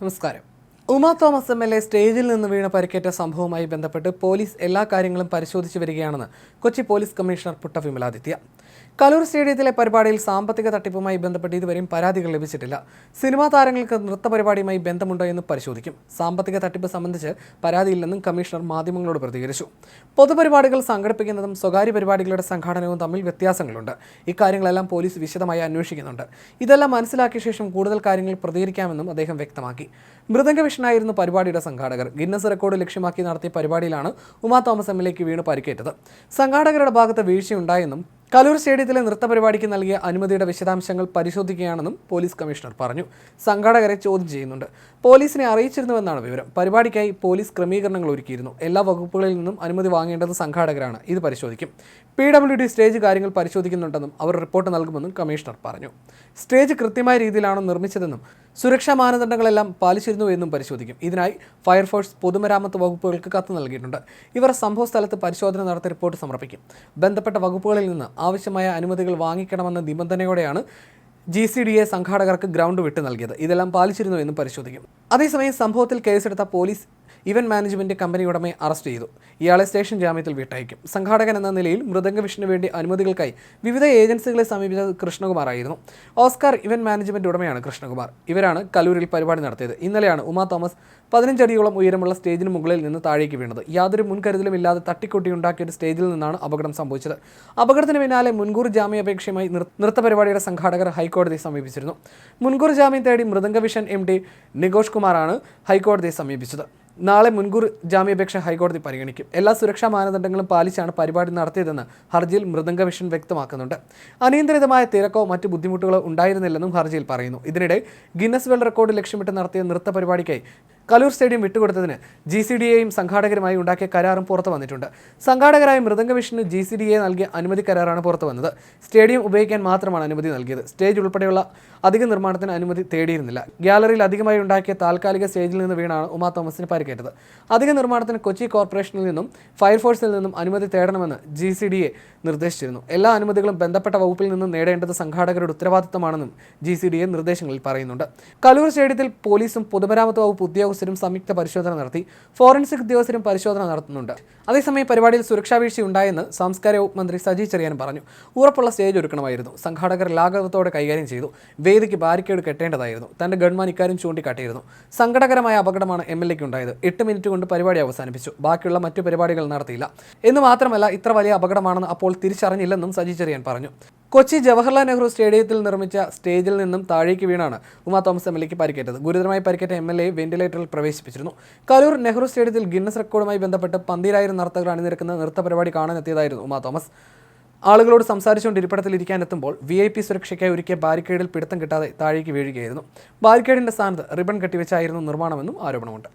നമസ്കാരം. Uma Thomas M L A സ്റ്റേജിൽ നിന്ന് വീണ പരിക്കേറ്റ സംഭവവുമായി ബന്ധപ്പെട്ട് പോലീസ് എല്ലാ കാര്യങ്ങളും പരിശോധിച്ചു വരികയാണെന്ന് കൊച്ചി പോലീസ് കമ്മീഷണർ പുട്ട വിമലാദിത്യ കലൂർ സ്റ്റേഡിയത്തിലെ പരിപാടിയിൽ സാമ്പത്തിക തട്ടിപ്പുമായി ബന്ധപ്പെട്ട് ഇതുവരെയും പരാതികൾ ലഭിച്ചിട്ടില്ല. സിനിമാ താരങ്ങൾക്ക് നൃത്ത പരിപാടിയുമായി ബന്ധമുണ്ടോ എന്ന് പരിശോധിക്കും. സാമ്പത്തിക തട്ടിപ്പ് സംബന്ധിച്ച് പരാതിയില്ലെന്നും കമ്മീഷണർ മാധ്യമങ്ങളോട് പ്രതികരിച്ചു. പൊതുപരിപാടികൾ സംഘടിപ്പിക്കുന്നതും സ്വകാര്യ പരിപാടികളുടെ സംഘാടനവും തമ്മിൽ വ്യത്യാസങ്ങളുണ്ട്. ഇക്കാര്യങ്ങളെല്ലാം പോലീസ് വിശദമായി അന്വേഷിക്കുന്നുണ്ട്. ഇതെല്ലാം മനസ്സിലാക്കിയ ശേഷം കൂടുതൽ കാര്യങ്ങൾ പ്രതികരിക്കാമെന്നും അദ്ദേഹം വ്യക്തമാക്കി. മൃദംഗ വിഷനായിരുന്നു പരിപാടിയുടെ സംഘാടകർ. ഗിന്നസ് റെക്കോർഡ് ലക്ഷ്യമാക്കി നടത്തിയ പരിപാടിയിലാണ് ഉമാ തോമസ് എം എൽ എക്ക് വീണ് പരിക്കേറ്റത്. സംഘാടകരുടെ ഭാഗത്ത് വീഴ്ചയുണ്ടായെന്നും കലൂർ സ്റ്റേഡിയത്തിലെ നൃത്ത പരിപാടിക്ക് നൽകിയ അനുമതിയുടെ വിശദാംശങ്ങൾ പരിശോധിക്കുകയാണെന്നും പോലീസ് കമ്മീഷണർ പറഞ്ഞു. സംഘാടകരെ ചോദ്യം ചെയ്യുന്നുണ്ട്. പോലീസിനെ അറിയിച്ചിരുന്നുവെന്നാണ് വിവരം. പരിപാടിക്കായി പോലീസ് ക്രമീകരണങ്ങൾ ഒരുക്കിയിരുന്നു. എല്ലാ വകുപ്പുകളിൽ നിന്നും അനുമതി വാങ്ങേണ്ടത് സംഘാടകരാണ്. ഇത് പരിശോധിക്കും. പി ഡബ്ല്യു ഡി സ്റ്റേജ് കാര്യങ്ങൾ പരിശോധിക്കുന്നുണ്ടെന്നും അവർ റിപ്പോർട്ട് നൽകുമെന്നും കമ്മീഷണർ പറഞ്ഞു. സ്റ്റേജ് കൃത്യമായ രീതിയിലാണോ നിർമ്മിച്ചതെന്നും സുരക്ഷാ മാനദണ്ഡങ്ങളെല്ലാം പാലിച്ചിരുന്നു എന്നും പരിശോധിക്കും. ഇതിനായി ഫയർഫോഴ്സ് പൊതുമരാമത്ത് വകുപ്പുകൾക്ക് കത്ത് നൽകിയിട്ടുണ്ട്. ഇവർ സംഭവ സ്ഥലത്ത് പരിശോധന നടത്തി റിപ്പോർട്ട് സമർപ്പിക്കും. ബന്ധപ്പെട്ട വകുപ്പുകളിൽ നിന്ന് ആവശ്യമായ അനുമതികൾ വാങ്ങിക്കണമെന്ന നിബന്ധനയോടെയാണ് ജി സി ഡി എ സംഘാടകർക്ക് ഗ്രൗണ്ട് വിട്ടു നൽകിയത്. ഇതെല്ലാം പാലിച്ചിരുന്നു എന്ന് പരിശോധിക്കും. അതേസമയം സംഭവത്തിൽ കേസെടുത്ത പോലീസ് ഇവന്റ് മാനേജ്മെന്റ് കമ്പനി ഉടമയെ അറസ്റ്റ് ചെയ്തു. ഇയാളെ സ്റ്റേഷൻ ജാമ്യത്തിൽ വിട്ടയക്കും. സംഘാടകൻ എന്ന നിലയിൽ മൃദംഗ വിഷ്ണു വേണ്ടി അനുമതികൾക്കായി വിവിധ ഏജൻസികളെ സമീപിച്ചത് കൃഷ്ണകുമാറായിരുന്നു. ഓസ്കാർ ഇവന്റ് മാനേജ്മെന്റ് ഉടമയാണ് കൃഷ്ണകുമാർ. ഇവരാണ് കലൂരിൽ പരിപാടി നടത്തിയത്. ഇന്നലെയാണ് ഉമാ തോമസ് പതിനഞ്ചടിയോളം ഉയരമുള്ള സ്റ്റേജിന് മുകളിൽ നിന്ന് താഴേക്ക് വീണത്. യാതൊരു മുൻകരുതലും ഇല്ലാതെ തട്ടിക്കൊട്ടി ഉണ്ടാക്കിയ ഒരു സ്റ്റേജിൽ നിന്നാണ് അപകടം സംഭവിച്ചത്. അപകടത്തിന് പിന്നാലെ മുൻകൂർ ജാമ്യാപേക്ഷയുമായി നൃത്ത പരിപാടിയുടെ സംഘാടകർ ഹൈക്കോടതിയെ സമീപിച്ചിരുന്നു. മുൻകൂർ ജാമ്യം തേടി Mridanga Vision M D Nikosh കുമാറാണ് ഹൈക്കോടതിയെ സമീപിച്ചത്. നാളെ മുൻകൂർ ജാമ്യാപേക്ഷ ഹൈക്കോടതി പരിഗണിക്കും. എല്ലാ സുരക്ഷാ മാനദണ്ഡങ്ങളും പാലിച്ചാണ് പരിപാടി നടത്തിയതെന്ന് ഹർജിയിൽ മൃദംഗ മിഷൻ വ്യക്തമാക്കുന്നുണ്ട്. അനിയന്ത്രിതമായ തിരക്കോ മറ്റു ബുദ്ധിമുട്ടുകളോ ഉണ്ടായിരുന്നില്ലെന്നും ഹർജിയിൽ പറയുന്നു. ഇതിനിടെ ഗിന്നസ് വേൾഡ് റെക്കോർഡ് ലക്ഷ്യമിട്ട് നടത്തിയ നൃത്ത പരിപാടിക്കായി കലൂർ സ്റ്റേഡിയം വിട്ടുകൊടുത്തതിന് ജി സി ഡി എയും സംഘാടകരുമായി ഉണ്ടാക്കിയ കരാറും പുറത്തു വന്നിട്ടുണ്ട്. സംഘാടകരായ മൃദംഗ മിഷന് ജി സി ഡി എ നൽകിയ അനുമതി കരാറാണ് പുറത്തു വന്നത്. സ്റ്റേഡിയം ഉപയോഗിക്കാൻ മാത്രമാണ് അനുമതി നൽകിയത്. സ്റ്റേജ് ഉൾപ്പെടെയുള്ള അധിക നിർമ്മാണത്തിന് അനുമതി തേടിയിരുന്നില്ല. ഗ്യാലറിയിൽ അധികമായി ഉണ്ടാക്കിയ താൽക്കാലിക സ്റ്റേജിൽ നിന്ന് വീണാണ് ഉമാ തോമസിന് പരിക്കേറ്റത്. അധിക നിർമ്മാണത്തിന് കൊച്ചി കോർപ്പറേഷനിൽ നിന്നും ഫയർഫോഴ്സിൽ നിന്നും അനുമതി തേടണമെന്ന് ജി സി ഡി എ നിർദ്ദേശിച്ചിരുന്നു. എല്ലാ അനുമതികളും ബന്ധപ്പെട്ട വകുപ്പിൽ നിന്നും നേടേണ്ടത് സംഘാടകരുടെ ഉത്തരവാദിത്തമാണെന്നും ജി സി ഡി എ നിർദ്ദേശങ്ങളിൽ പറയുന്നുണ്ട്. കലൂർ സ്റ്റേഡിയത്തിൽ പോലീസും പൊതുമരാമത്ത് വകുപ്പ് ഉദ്യോഗസ്ഥരും സംയുക്ത പരിശോധന നടത്തി. ഫോറൻസിക് ഉദ്യോഗസ്ഥരും പരിശോധന നടത്തുന്നുണ്ട്. അതേസമയം പരിപാടിയിൽ സുരക്ഷാ വീഴ്ചയുണ്ടായെന്ന് സാംസ്കാരിക വകുപ്പ് മന്ത്രി സജി ചെറിയാൻ പറഞ്ഞു. ഉറപ്പുള്ള സ്റ്റേജ് ഒരുക്കണമായിരുന്നു. സംഘാടകർ ലാഘവത്തോടെ കൈകാര്യം ചെയ്തു. വേദിക്ക് ബാരിക്കേഡ് കെട്ടേണ്ടതായിരുന്നു. തന്റെ ഗവൺമെന്റ് ഇക്കാര്യം ചൂണ്ടിക്കാട്ടിയിരുന്നു. സങ്കടകരമായ അപകടമാണ് എം എൽ എക്ക് ഉണ്ടായത്. എട്ട് മിനിറ്റ് കൊണ്ട് പരിപാടി അവസാനിപ്പിച്ചു. ബാക്കിയുള്ള മറ്റു പരിപാടികൾ നടത്തിയില്ല. എന്ന് മാത്രമല്ല ഇത്ര വലിയ അപകടമാണെന്ന് അപ്പോൾ തിരിച്ചറിഞ്ഞില്ലെന്നും സജി ചെറിയാൻ പറഞ്ഞു. കൊച്ചി ജവഹർലാൽ നെഹ്റു സ്റ്റേഡിയത്തിൽ നിർമ്മിച്ച സ്റ്റേജിൽ നിന്നും താഴേക്ക് വീണാണ് ഉമാ തോമസ് എം എൽ എക്ക് പരിക്കേറ്റത്. ഗുരുതരമായി പരിക്കേറ്റ എം എൽ എ വെന്റിലേറ്ററിൽ പ്രവേശിപ്പിച്ചിരുന്നു. കലൂർ നെഹ്റു സ്റ്റേഡിയത്തിൽ ഗിന്നസ് റെക്കോർഡുമായി ബന്ധപ്പെട്ട് പന്തിരായിരം നർത്തകർ അണിനിരക്കുന്ന നൃത്ത പരിപാടി കാണാനെത്തിയതായിരുന്നു ഉമാ തോമസ്. ആളുകളോട് സംസാരിച്ചുകൊണ്ട് ഇരിപ്പിടത്തിൽ ഇരിക്കാനെത്തുമ്പോൾ വി ഐ പി സുരക്ഷയ്ക്കായി ഒരുക്കിയ ബാരിക്കേഡിൽ പിടുത്തം കിട്ടാതെ താഴേക്ക് വീഴുകയായിരുന്നു. ബാരിക്കേഡിന്റെ സ്ഥാനത്ത് റിബൺ കെട്ടിവെച്ചായിരുന്നു നിർമ്മാണമെന്നും ആരോപണമുണ്ട്.